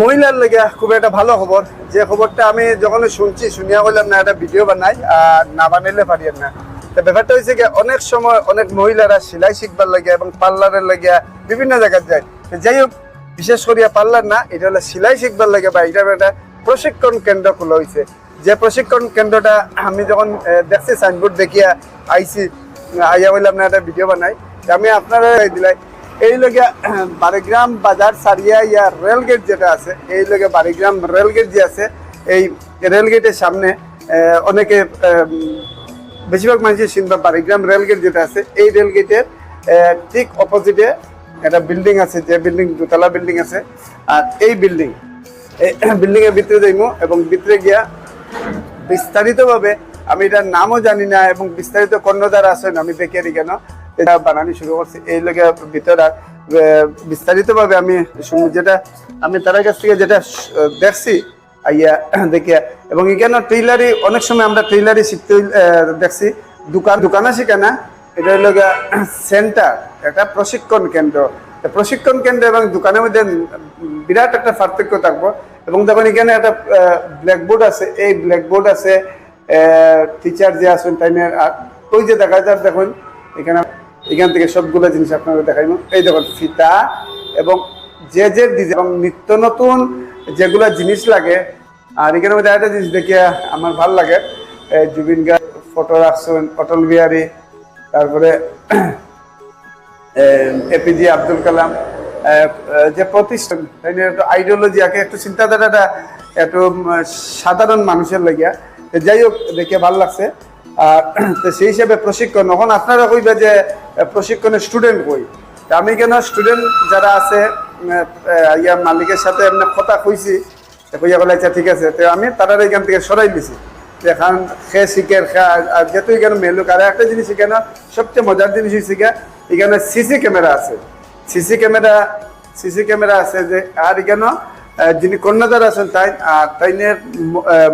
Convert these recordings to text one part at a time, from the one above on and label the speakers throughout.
Speaker 1: মহিলার লেগে খুব একটা ভালো খবর। যে খবরটা আমি যখন শুনছি, শুনিয়া বললাম না একটা ভিডিও বানাই, আর না বানাইলে পারি না। তো ব্যাপারটা হয়েছে কি, অনেক সময় অনেক মহিলারা সেলাই শিখবার লাগে এবং পার্লারের লাগিয়া বিভিন্ন জায়গায় যায়। যাই হোক, বিশেষ করিয়া পার্লার না, এটা হলো সেলাই শিখবার লাগে বা এটা একটা প্রশিক্ষণ কেন্দ্র খোলা হয়েছে যে প্রশিক্ষণ কেন্দ্রটা আমি যখন দেখছি সাইনবোর্ড দেখিয়া আইসি আইয়া বললাম না একটা ভিডিও বানাই। আমি আপনারা দিলাই এই লগে বারিগ্রাম বাজার সারিয়া ইয়া রেলগেট যেটা আছে, এই লগে বারিগ্রাম রেলগেট যে আছে, এই রেলগেটের সামনে অনেকে বেশিরভাগ মানুষের চিনবা বারিগ্রাম রেলগেট যেটা আছে, এই রেলগেটের ঠিক অপোজিটে একটা বিল্ডিং আছে, যে বিল্ডিং, দোতলা বিল্ডিং আছে, আর এই বিল্ডিং এই বিল্ডিং এর ভিতরে যাইমু এবং ভিতরে গিয়া বিস্তারিতভাবে, আমি এটার নামও জানি না এবং বিস্তারিত কর্ণধার আসেন আমি বেকারি কেন এটা বানানি শুরু করছি। এই লোকে ভিতরে বিস্তারিতভাবে আমি যেটা, আমি তার কাছ থেকে যেটা দেখছি, আইয়া দেখিয়া এবং এখানে ট্রেলারি অনেক সময় আমরা ট্রেলারি শিখতে দেখছি। দোকান, দোকানে শিখে না। এটা হলো সেন্টার, একটা প্রশিক্ষণ কেন্দ্র। প্রশিক্ষণ কেন্দ্র এবং দোকানের মধ্যে বিরাট একটা পার্থক্য থাকব। এবং দেখুন, এখানে একটা ব্ল্যাকবোর্ড আছে। এই ব্ল্যাকবোর্ড আছে টিচার যে আছেন টাইমের ওই যে দেখা যায় দেখুন, এখানে এখান থেকে সবগুলো জিনিস আপনারা দেখাইব এই দেখুন, ফিতা এবং যে যে এবং নিত্য নতুন যেগুলো জিনিস লাগে। আর এখানের মধ্যে একটা জিনিস দেখিয়া আমার ভালো লাগে। জুবিন গার্গ, ফটো রাখছেন অটল বিহারী, তারপরে এপিজে আব্দুল কালাম। যে প্রতিষ্ঠান আইডিওলজি আগে একটু চিন্তাধারাটা একটু সাধারণ মানুষের লাগিয়া। যাই হোক, দেখে ভালো লাগছে। তো সেই হিসাবে প্রশিক্ষণ এখন আপনারা কইবে যে প্রশিক্ষণের স্টুডেন্ট কই? আমি কেন স্টুডেন্ট যারা আছে ইয়া মালিকের সাথে এমনি কথা কইছি কইয়া বলে আচ্ছা ঠিক আছে। তো আমি তারা এখান থেকে সরাই দিছি। এখান খে শিখের খে আর যেহেতু এখানে মেলুক আর একটা জিনিস এখানে সবচেয়ে মজার জিনিস গিয়া, এখানে সিসি ক্যামেরা আছে। সিসি ক্যামেরা সিসি ক্যামেরা আছে যে আর এখানে যিনি কন্যাদার আছেন তাই আর তাইনের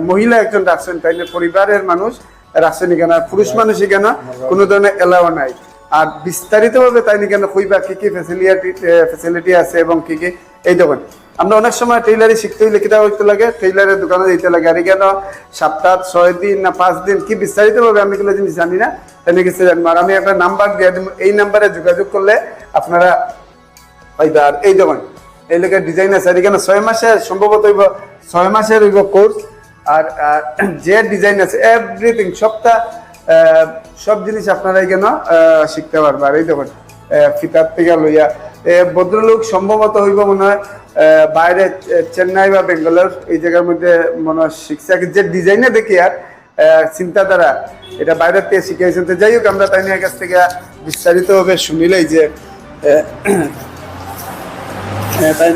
Speaker 1: মহিলা একজন রাখছেন তাইনের পরিবারের মানুষ এখানে আর পুরুষ মানুষ এখানে কোনো? ধরনের এলাও নাই। আর বিস্তারিতভাবে তাই এখানে কইবা কি কি ফ্যাসিলিটি ফ্যাসিলিটি আছে এবং কি কি? এই দেখুন আমরা অনেক সময় টেইলারি শিখতে হইলে কিতা হইতে লাগে টেইলারের দোকানে যেতে লাগে। আর এখানে সপ্তাহ ছয় দিন না পাঁচ দিন? কি বিস্তারিতভাবে আমি এগুলো জিনিস জানি না। তাই কিছু জানব। আর আমি একটা নাম্বার দিয়ে দিব। এই নাম্বারে যোগাযোগ করলে আপনারা পাইবা। আর এই দেখুন এই লোকে ডিজাইন আছে। আর এখানে ছয় মাসে সম্ভবত হইব ছয় মাসের হইব কোর্স আর যে ডিজাইন আছে এভরিথিং সবটা সব জিনিস আপনারা এখানে আহ, শিখতে পারবে? আর এই দেখুন ফিতার থেকে লইয়া ভদ্রলোক সম্ভবত হইব মনে হয় বাইরে চেন্নাই বা বেঙ্গালোর এই জায়গার মধ্যে মনে হয় শিখছে। যে ডিজাইনে দেখি আর চিন্তাধারা এটা বাইরের থেকে শিখিয়েছেন। তো যাই হোক আমরা তাই নিয়ে কাছ থেকে বিস্তারিতভাবে শুনিলাই যে হ্যাঁ, তাই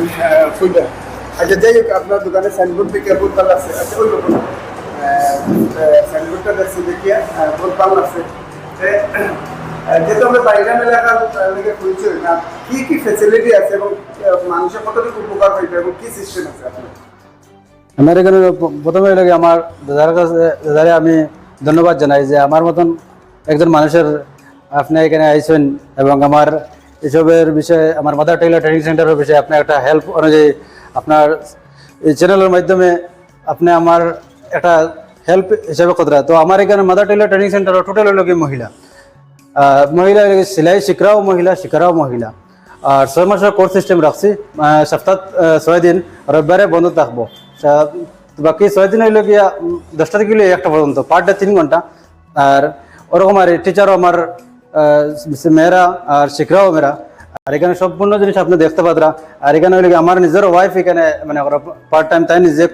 Speaker 1: আচ্ছা যাই হোক আপনার দোকানে সাইনবোর্ড দেখে বহুত ভালো লাগছে আচ্ছা ওই রকম সাইনবোর্ডটা দেখছি দেখিয়া আহ, বহুত ভালো লাগছে যে, আহ, যেহেতু আমরা বাইরাম এলাকার লেগে খুলছি না কি কি ফেসিলিটি আছে এবং মানুষের কতটুকু উপকার হইবে এবং কি সিস্টেম আছে আপনার?
Speaker 2: আমার এখানে প্রথমে লাগে আমার দাদার কাছে দাদারে আমি ধন্যবাদ জানাই যে আমার মতন একজন মানুষের আপনি এখানে আইসেন এবং আমার এসবের বিষয়ে আমার মাদার টেইলার ট্রেনিং সেন্টারের বিষয়ে আপনার একটা হেল্প অনুযায়ী আপনার এই চ্যানেলের মাধ্যমে আপনি আমার একটা হেল্প হিসাবে কথা তো আমার এখানে mother tailor training centre total হলো কি মহিলা। মহিলা সেলাই শিখরাও মহিলা, শিখারাও মহিলা। আর ছয় মাসের কোর্স সিস্টেম রাখছি। সপ্তাহ ছয় দিন, রবিবারে বন্ধ থাকব। বাকি ছয় দিন হইল গিয়া দশটা থেকে হইল একটা পর্যন্ত, পার ডে তিন ঘণ্টা। আর ওরকম আর টিচারও আমার মেয়েরা আর শিখরাও মেয়েরা। আর এখানে সম্পূর্ণ জিনিস আপনি দেখতে পাত্রা। আর এখানে আমার নিজের ওয়াইফ এখানে মানে পার্ট টাইম তাই নিজে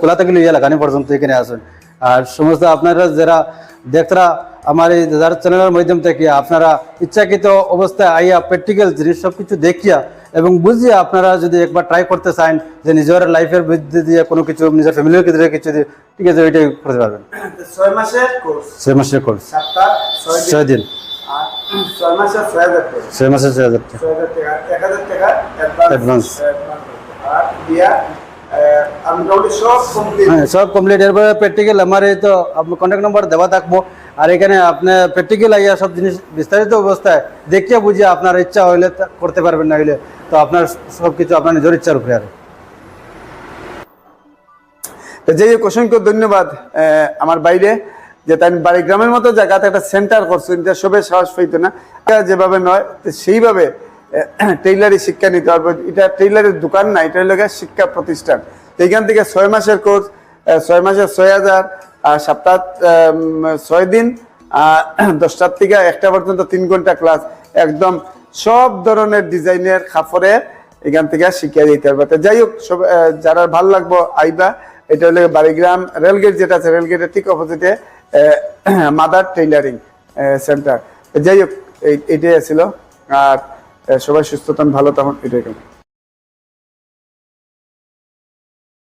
Speaker 2: খোলা থেকে লিয়ে লাগানি পর্যন্ত এখানে আসেন। আর সমস্ত আপনারা যারা দেখতরা আমার এই যার চ্যানেলের মাধ্যম থেকে আপনারা ইচ্ছাকৃত অবস্থায় আইয়া প্র্যাকটিক্যাল জিনিস সব কিছু দেখিয়া এবং বুঝিয়া আপনারা যদি একবার ট্রাই করতে চান যে নিজের লাইফের মধ্যে দিয়ে কোনো কিছু নিজের ফ্যামিলির ক্ষেত্রে কিছু দিয়ে ঠিক আছে ওইটাই করতে পারবেন।
Speaker 1: ছয় মাসের কোর্স
Speaker 2: ছয় মাসের কোর্স
Speaker 1: ছয় দিন।
Speaker 2: ছয়
Speaker 1: আর ছয় হাজার টাকা।
Speaker 2: ছয় মাসের ছয় হাজার টাকা।
Speaker 1: ছয় হাজার টাকা এক হাজার টাকা অ্যাডভান্স আর দিয়া সব কমপ্লিট
Speaker 2: হ্যাঁ সব কমপ্লিট এরপরে প্র্যাকটিক্যাল আমার এই তো কন্ট্যাক্ট নাম্বার দেওয়া থাকব। আর এখানে আপনার প্র্যাকটিক্যাল আইয়া সব জিনিস বিস্তারিত অবস্থায় দেখিয়ে বুঝিয়ে আপনার ইচ্ছা হইলে করতে পারবেন না হইলে তো আপনার সব কিছু আপনার নিজের ইচ্ছার উপরে আর।
Speaker 1: তো যাই হোক অসংখ্য ধন্যবাদ আমার বাইরে যে তাই বাড়ি গ্রামের মতো জায়গাতে একটা সেন্টার করছেন যে সবে সাহস পাইতো না। যেভাবে নয় সেইভাবে টেইলারি শিক্ষা নিতে পারব এটা টেইলারের দোকান না, এটা হলো শিক্ষা প্রতিষ্ঠান। তো এখান থেকে ছয় মাসের কোর্স ছয় মাসের ছয় হাজার, আর সপ্তাহ ছয় দিন দশটার থেকে একটা পর্যন্ত তিন ঘণ্টা ক্লাস একদম সব ধরনের ডিজাইনের খাফরে এখান থেকে শিখিয়ে দিতে পারবে তো যাই হোক, সব যারা ভালো লাগবো আইবা, এটা হলো বাড়িগ্রাম রেলগেট যেটা আছে, রেলগেটের ঠিক অপোজিটে মাদার টেইলারিং সেন্টার যাই হোক এটাই ছিল আর সবাই সুস্থ থাকুন ভালো তখন এটাই।